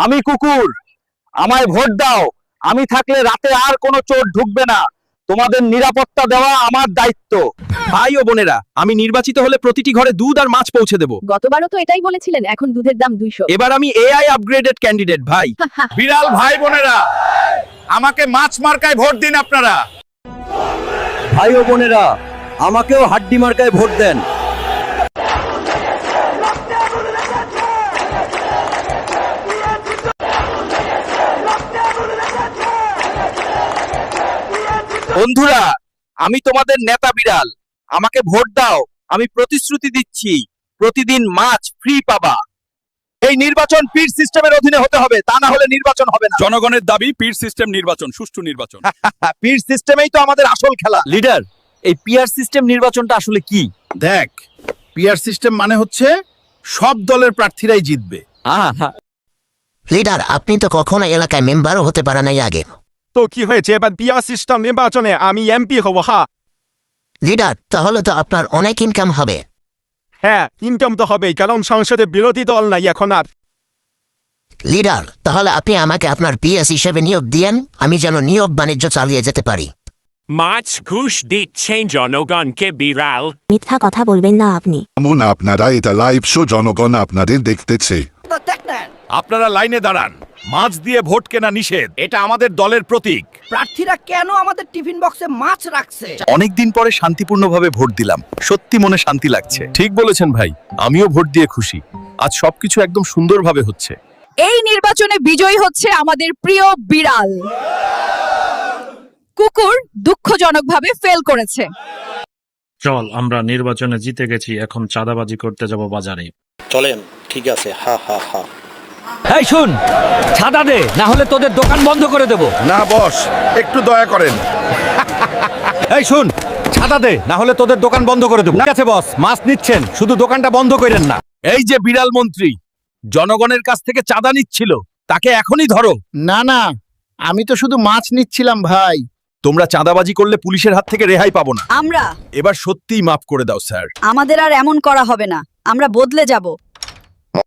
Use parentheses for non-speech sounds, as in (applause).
আমি কুকুর আমায় ভোট দাও। আমি থাকলে রাতে আর কোনো চোর ঢুকবে না। তোমাদের নিরাপত্তা দেওয়া আমার দায়িত্ব। ভাই ও বোনেরা আমি নির্বাচিত হলে প্রতিটি ঘরে দুধ আর মাছ পৌঁছে দেব। গতবারও তো এটাই বলেছিলেন এখন দুধের দাম দুইশো। এবার আমি এআই আপগ্রেডেড ক্যান্ডিডেট ভাই। (laughs) বিড়াল ভাই বোনেরা আমাকে মাছ মার্কায় ভোট দিন আপনারা। ভাই ও বোনেরা আমাকেও হাড্ডি মার্কায় ভোট দেন। বন্ধুরা আমি তোমাদের নেতা বিড়াল। আমাকে ভোট দাও আমি প্রতিশ্রুতি দিচ্ছি। প্রতিদিন মাছ ফ্রি পাবা। এই নির্বাচন পির সিস্টেমের অধীনে হতে হবে তা না হলে নির্বাচন হবে না। জনগণের দাবি পীর সিস্টেম নির্বাচন সুষ্ঠু নির্বাচন। (laughs) পির সিস্টেমেই তো আমাদের আসল খেলা। লিডার এই পিআর সিস্টেম নির্বাচনটা আসলে কি? দেখ পিআর সিস্টেম মানে হচ্ছে সব দলের প্রার্থীরাই জিতবে। লিডার আপনি তো কখনো এলাকায় মেম্বারও হতে পারেন নাই আগে। তো কি হয়েছে? এবার বিয়ার সিস্টেম নির্বাচনে আমি এমপি হব হা। লিডার তাহলে তো আপনার অনেক ইনকাম হবে। হ্যাঁ ইনকাম তো হবেই কারণ সংসদে বিরোধী দল নাই এখন আর। লিডার তাহলে আপনি আমাকে আপনার পিএস হিসেবে নিয়োগ দিয়েন আমি যেন নিয়োগ বাণিজ্য চালিয়ে যেতে পারি। মাছ ঘুষ দিচ্ছেন জনগণকে বিড়াল। মিথ্যা কথা বলবেন না আপনি। এমন আপনারা এটা লাইভ শো জনগণ আপনাদের দেখতেছে। আপনারা লাইনে দাঁড়ান। মাছ দিয়ে ভোট কেনা নিষেধ। এটা আমাদের দলের প্রতীক। প্রার্থীরা কেন আমাদের টিফিন বক্সে মাছ রাখছে? অনেকদিন পরে শান্তিপূর্ণভাবে ভোট দিলাম। সত্যি মনে শান্তি লাগছে। ঠিক বলেছেন ভাই। আমিও ভোট দিয়ে খুশি। আজ সবকিছু একদম সুন্দরভাবে হচ্ছে। এই নির্বাচনে বিজয়ী হচ্ছে আমাদের প্রিয় বিড়াল। কুকুর দুঃখজনকভাবে ফেল করেছে। চল আমরা নির্বাচনে জিতে গেছি এখন চাঁদাবাজি করতে যাব বাজারে। চলেন ঠিক আছে হা হা হা। এই শুন ছাদা দে না হলে তোদের দোকান বন্ধ করে দেব। না বস একটু দয়া করেন। এই শুন ছাদা দে না হলে তোদের দোকান বন্ধ করে দেব। ঠিক আছে বস মাছ নিচ্ছেন শুধু দোকানটা বন্ধ করেন না। এই যে বিড়াল মন্ত্রী জনগণের কাছ থেকে চাঁদা নিচ্ছিল তাকে এখনই ধরো। না না আমি তো শুধু মাছ নিচ্ছিলাম ভাই। তোমরা চাঁদাবাজি করলে পুলিশের হাত থেকে রেহাই পাবো না। আমরা? এবার সত্যিই মাফ করে দাও স্যার। আমাদের আর এমন করা হবে না। আমরা বদলে যাব।